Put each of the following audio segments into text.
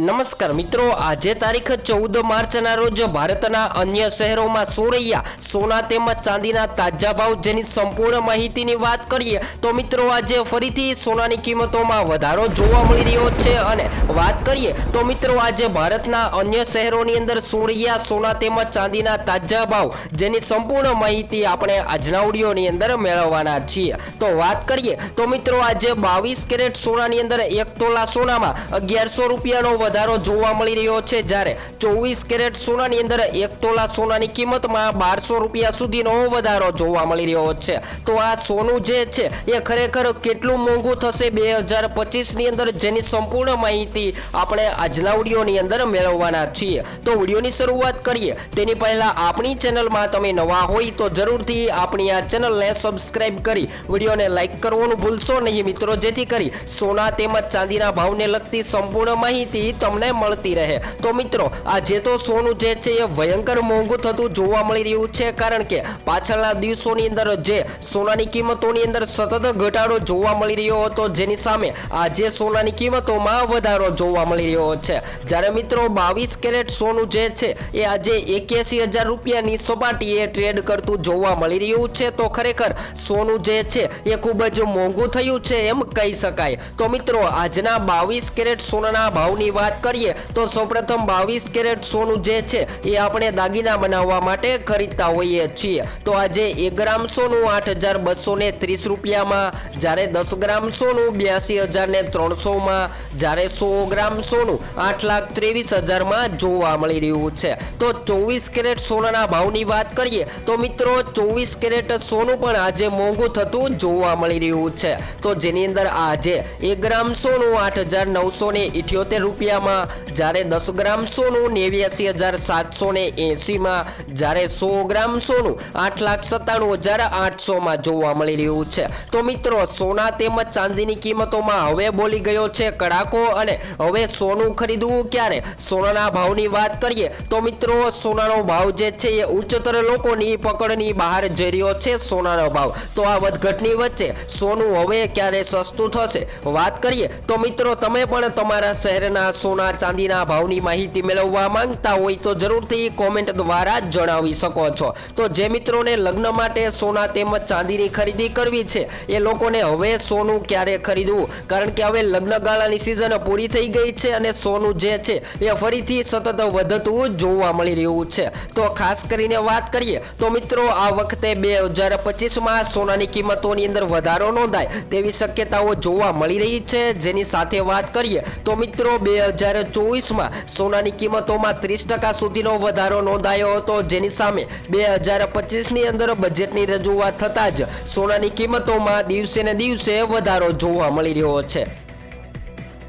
નમસ્કાર મિત્રો, આજે તારીખ ચૌદ માર્ચના રોજ ભારતના અન્ય શહેરોમાં શું સોના તેમજ ચાંદીના તાજા ભાવ જેની સંપૂર્ણ માહિતીની વાત કરીએ તો મિત્રો, આજે ફરીથી સોનાની કિંમતોમાં વધારો જોવા મળી રહ્યો છે અને વાત કરીએ તો મિત્રો, આજે ભારતના અન્ય શહેરોની અંદર શું સોના તેમજ ચાંદીના તાજા ભાવ જેની સંપૂર્ણ માહિતી આપણે આજના ઓડિયોની અંદર મેળવવાના છીએ. તો વાત કરીએ તો મિત્રો, આજે બાવીસ કેરેટ સોનાની અંદર એક તોલા સોનામાં અગિયારસો રૂપિયાનો વધારો જોવા મળી રહ્યો છે જ્યારે ચોવીસ કેરેટ સોનાની અંદર એક તોલા સોનાની કિંમતમાં બારસો રૂપિયા સુધીનો વધારો જોવા મળી રહ્યો છે. તો આ સોનું જે છે એ ખરેખર કેટલું મોંઘું થશે બે હજાર પચીસની અંદર જેની સંપૂર્ણ માહિતી આપણે આજના વિડીયોની અંદર મેળવવાના છીએ. તો વિડીયોની શરૂઆત કરીએ. તેની પહેલાં આપણી ચેનલમાં તમે નવા હોય તો જરૂરથી આપણી આ ચેનલને સબસ્ક્રાઈબ કરી વિડીયોને લાઈક કરવાનું ભૂલશો નહીં મિત્રો. જેથી કરી સોના તેમજ ચાંદીના ભાવને લગતી સંપૂર્ણ માહિતી તમને મળતી રહે. તો મિત્રો, આજે તો સોનું જે છે એ ભયંકર મોંઘું થતું જોવા મળી રહ્યું છે, કારણ કે પાછળના દિવસોની અંદર જે સોનાની કિંમતોની અંદર સતત ઘટાડો જોવા મળી રહ્યો હતો, જેની સામે આજે સોનાની કિંમતોમાં વધારો જોવા મળી રહ્યો છે. જ્યારે મિત્રો, બાવીસ કેરેટ સોનું જે છે એ આજે એક્યાસી હજાર રૂપિયાની સપાટીએ ટ્રેડ કરતું જોવા મળી રહ્યું છે, તો ખરેખર સોનું જે છે એ ખૂબ જ મોંઘું થયું છે, એમ કહી શકાય. તો મિત્રો, આજના બાવીસ કેરેટ સોનાના ભાવની વાત કરીએ તો સૌપ્રથમ બાવીસ કેરેટ સોનું જે છે એ આપણે દાગીના બનાવવા માટે ખરીદતા હોઈએ છીએ. તો આજે એક ગ્રામ સોનું આઠ હજાર બસો ને ત્રીસ રૂપિયામાં, જ્યારે દસ ગ્રામ સોનું બ્યાસી હજાર ને ત્રણસોમાં, જ્યારે સો ગ્રામ સોનું આઠ લાખ ત્રેવીસ હજારમાં જોવા મળી રહ્યું છે. તો ચોવીસ કેરેટ સોનાના ભાવની વાત કરીએ તો મિત્રો ચોવીસ કેરેટ સોનું પણ આજે મોંઘું થતું જોવા મળી રહ્યું છે. તો જેની અંદર આજે એક ગ્રામ સોનું આઠ હજાર નવસો ને ઇઠ્યોતેર રૂપિયામાં જ્યારે દસ ગ્રામ સોનું, નેવ્યાસી હજાર સાતસો ને એંસીમાં જ્યારે સો ગ્રામ સોનું, આઠ લાખ સત્તાણું હજાર આઠસોમાં જોવા મળી રહ્યું છે. તો મિત્રો, સોના તેમજ ચાંદીની કિંમતોમાં હવે બોલી ગયો છે કડાકો અને હવે સોનું ખરીદવું ક્યારે? સોનાના ભાવની વાત કરીએ તો મિત્રો, સોનાનો ભાવ જે છે એ ઉચ્ચતર લોકોની પકડની બહાર જઈ રહ્યો છે સોનાનો ભાવ. તો આ વધઘટની વચ્ચે સોનું હવે ક્યારે સસ્તું થશે? વાત કરીએ તો મિત્રો, તમે પણ તમારા શહેરના સોના ચાંદીના ભાવની માહિતી મેળવવા માંગતા હોય તો જરૂરથી કોમેન્ટ દ્વારા જણાવી શકો છો. તો જે મિત્રોને લગ્ન માટે સોના તેમજ ચાંદીની ખરીદી કરવી છે, એ લોકોને હવે સોનું ક્યારે ખરીદવું? કારણ કે હવે લગ્ન ગાળાની સિઝન પૂરી થઈ ગઈ છે અને સોનું જે છે, એ ફરીથી સતત વધતું જોવા મળી રહ્યું છે. તો ખાસ કરીને વાત કરીએ, તો મિત્રો આ વખતે બે હજાર પચીસમાં સોનાની કિંમતોની અંદર વધારો નોંધાય તેવી શક્યતાઓ જોવા મળી રહી છે. જેની સાથે વાત કરીએ, તો મિત્રો બે હજાર ચોવીસમાં સોનાની કિંમતોમાં ત્રીસ ટકા સુધીનો વધારો નોંધાયો હતો. જેની સામે બે હજાર પચીસની અંદર બજેટની રજૂઆત થતાં જ સોનાની કિંમતોમાં દિવસે ને દિવસે વધારો જોવા મળી રહ્યો છે.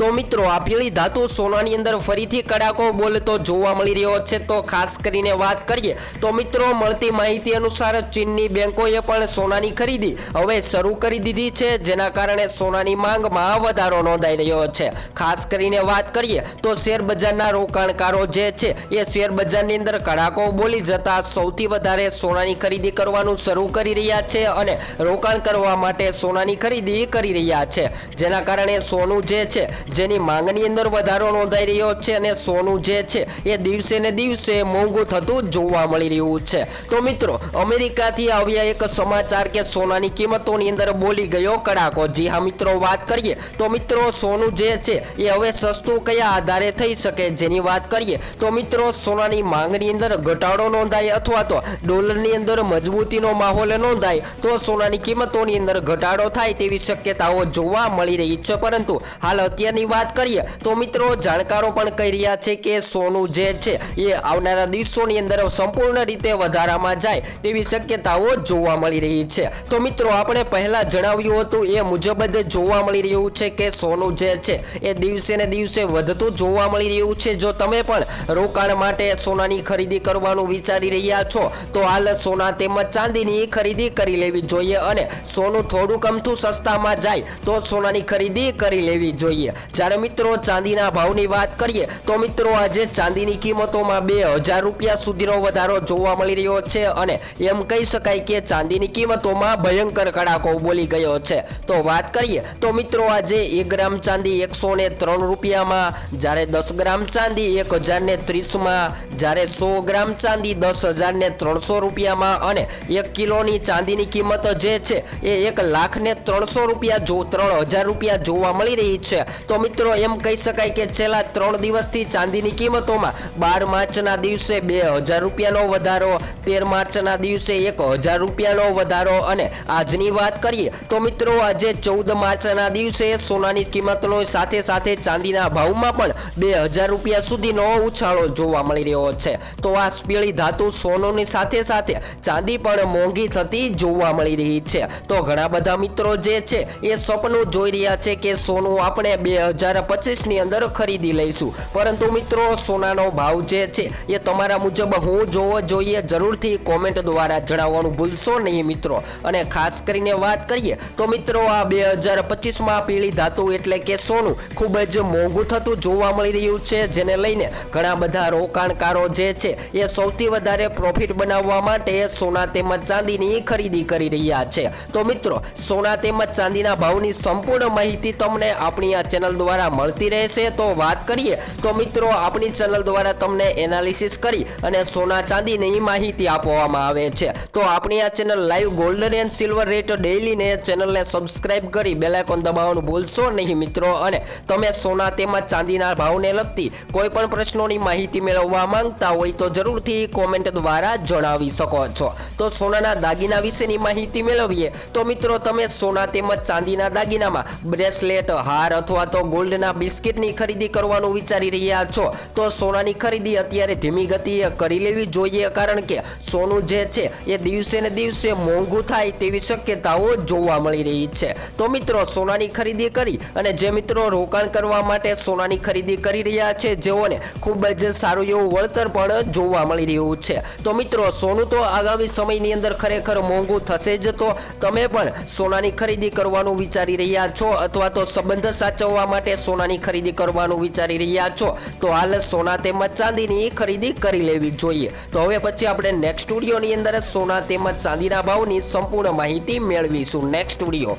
તો મિત્રો, આ પીળી ધાતુ સોનાની અંદર ફરીથી કડાકો બોલતો જોવા મળી રહ્યો છે. તો ખાસ કરીને વાત કરીએ, તો મિત્રો, મળતી માહિતી અનુસાર ચીનની બેંકોએ પણ સોનાની ખરીદી હવે શરૂ કરી દીધી છે, જેના કારણે સોનાની માંગમાં વધારો નોંધાઈ રહ્યો છે. ખાસ કરીને વાત કરીએ, તો શેરબજારના રોકાણકારો જે છે, એ શેરબજારની અંદર કડાકો બોલી જતા સૌથી વધારે સોનાની ખરીદી કરવાનું શરૂ કરી રહ્યા છે અને રોકાણ કરવા માટે સોનાની ખરીદી કરી રહ્યા છે. જેના કારણે સોનું જે છે જેની માંગની અંદર વધારો નોંધાઈ રહ્યો છે અને સોનું જે છે એ દિવસે ને દિવસે મોંઘું થતું જોવા મળી રહ્યું છે. તો મિત્રો, અમેરિકાથી આવ્યા એક સમાચાર કે સોનાની કિંમતોની અંદર બોલી ગયો કડાકો. જી હા મિત્રો, વાત કરીએ તો મિત્રો, સોનું જે છે એ હવે સસ્તું કયા આધારે થઈ શકે જેની વાત કરીએ તો મિત્રો, સોનાની માંગની અંદર ઘટાડો નોંધાય અથવા તો ડોલરની અંદર મજબૂતીનો માહોલ નોંધાય તો સોનાની કિંમતોની અંદર ઘટાડો થાય તેવી શક્યતાઓ જોવા મળી રહી છે. પરંતુ હાલ અત્યારની વાત કરીએ તો મિત્રો જાણકારો પણ કહી રહ્યા છે કે સોનું જે છે એ આવનારા દિવસોની અંદર સંપૂર્ણ રીતે વધારામાં જાય તેવી શક્યતાઓ જોવા મળી રહી છે. તો મિત્રો આપણે પહેલા જણાવ્યું હતું એ મુજબ જ જોવા મળી રહ્યું છે કે સોનું જે છે એ દિવસે ને દિવસે વધતું જોવા મળી રહ્યું છે. જો તમે પણ રોકાણ માટે સોનાની ખરીદી કરવાનું વિચારી રહ્યા છો, તો હાલ સોના તેમજ ચાંદીની ખરીદી કરી લેવી જોઈએ અને સોનું થોડુંક અમથું સસ્તામાં જાય તો સોનાની ખરીદી કરી લેવી જોઈએ. જ્યારે મિત્રો ચાંદીના ભાવની વાત કરીએ, તો મિત્રો આજે ચાંદીની કિંમતોમાં બે હજાર રૂપિયા સુધીનો વધારો જોવા મળી રહ્યો છે અને એમ કહી શકાય કે ચાંદીની કિંમતોમાં ભયંકર કડાકો બોલી ગયો છે. તો વાત કરીએ, તો મિત્રો આજે એક ગ્રામ ચાંદી એકસો ને ત્રણ રૂપિયામાં, જ્યારે દસ ગ્રામ ચાંદી એક હજાર ને ત્રીસમાં, જ્યારે સો ગ્રામ ચાંદી દસ હજાર ને ત્રણસો રૂપિયામાં અને એક કિલોની ચાંદીની કિંમત જે છે, એ એક લાખ ને ત્રણસો રૂપિયા જો ત્રણ હજાર રૂપિયા જોવા મળી રહી છે. તો મિત્રો એમ કહી શકાય કે છેલ્લા ત્રણ દિવસથી ચાંદીની કિંમતોમાં બાર માર્ચના દિવસે બે હજાર રૂપિયાનો વધારો, તેર માર્ચના દિવસે એક હજાર રૂપિયાનો વધારો અને આજની વાત કરીએ તો મિત્રો આજે ચૌદ માર્ચના દિવસે સોનાની કિંમતનો સાથે સાથે ચાંદીના ભાવમાં પણ બે હજાર રૂપિયા સુધીનો ઉછાળો જોવા મળી રહ્યો છે. તો આ સ્પીળી ધાતુ સોનોની સાથે સાથે ચાંદી પણ મોંઘી થતી જોવા મળી રહી છે. તો ઘણા બધા મિત્રો જે છે એ સપનું જોઈ રહ્યા છે કે સોનું આપણે બે હજાર પચીસની અંદર ખરીદી લઈશું. પરંતુ મિત્રો, સોનાનો ભાવ જે છે, એ તમારા મુજબ હું જોવો જોઈએ. જરૂરથી કોમેન્ટ દ્વારા જણાવવાનું ભૂલશો નહીં મિત્રો. અને ખાસ કરીને વાત કરીએ, તો મિત્રો, આ બે હજાર પચીસમાં પીળી ધાતુ એટલે કે સોનું ખૂબ જ મોંઘું થતું જોવા મળી રહ્યું છે. જેને લઈને ઘણા બધા રોકાણકારો જે છે, એ સૌથી વધારે પ્રોફિટ બનાવવા માટે સોના તેમજ ચાંદીની ખરીદી કરી રહ્યા છે. તો મિત્રો, સોના તેમજ ચાંદીના ભાવની સંપૂર્ણ માહિતી તમને આપણી આ ચેનલ દ્વારા મળતી રહેશે, તો વાત કરીએ, તો મિત્રો, આપણી ચેનલ દ્વારા તમને એનાલિસિસ કરી અને સોના ચાંદીની માહિતી આપવામાં આવે છે. તો આપણી આ channel live golden and silver rate ડેઇલીને ચેનલને સબસ્ક્રાઇબ કરી બેલાઇકોન દબાવવાનું ભૂલશો નહીં, મિત્રો. અને તમે સોના તેમજ ચાંદીના ભાવને લગતી કોઈ પણ પ્રશ્નોની માહિતી મેળવવા માંગતા હોય, તો જરૂરથી કોમેન્ટ દ્વારા જણાવી શકો છો. તો સોનાના દાગીના વિશેની માહિતી મેળવીએ. તો મિત્રો, તમે સોના તેમજ ચાંદીના દાગીનામાં બ્રેસલેટ, હાર અથવા ગોલ્ડના બિસ્કિટની ખરીદી કરવાનું વિચારી રહ્યા છો. તો સોનાની ખરીદી અત્યારે ધીમી ગતિએ કરી લેવી જોઈએ, કારણ કે સોનું જે છે એ દિવસે ને દિવસે મોંઘું થાય તેવી શક્યતાઓ જોવા મળી રહી છે. તો મિત્રો, સોનાની ખરીદી કરી અને જે મિત્રો રોકાણ કરવા માટે સોનાની ખરીદી કરી રહ્યા છે, જેઓને ખૂબ જ સારું એવું વળતર પણ જોવા મળી રહ્યું છે. તો મિત્રો, સોનું તો આગામી સમયની અંદર ખરેખર મોંઘું થશે જ તો તમે પણ સોનાની ખરીદી કરવાનું વિચારી રહ્યા છો અથવા તો સંબંધ સાચવવા માટે સોનાની ખરીદી કરવાનું વિચારી રહ્યા છો. તો હાલ સોના તેમજ ચાંદીની ખરીદી કરી લેવી જોઈએ. તો હવે પછી આપણે નેક્સ્ટ સ્ટુડિયોની અંદર સોના તેમજ ચાંદીના ભાવની સંપૂર્ણ માહિતી મેળવીશું. Next studio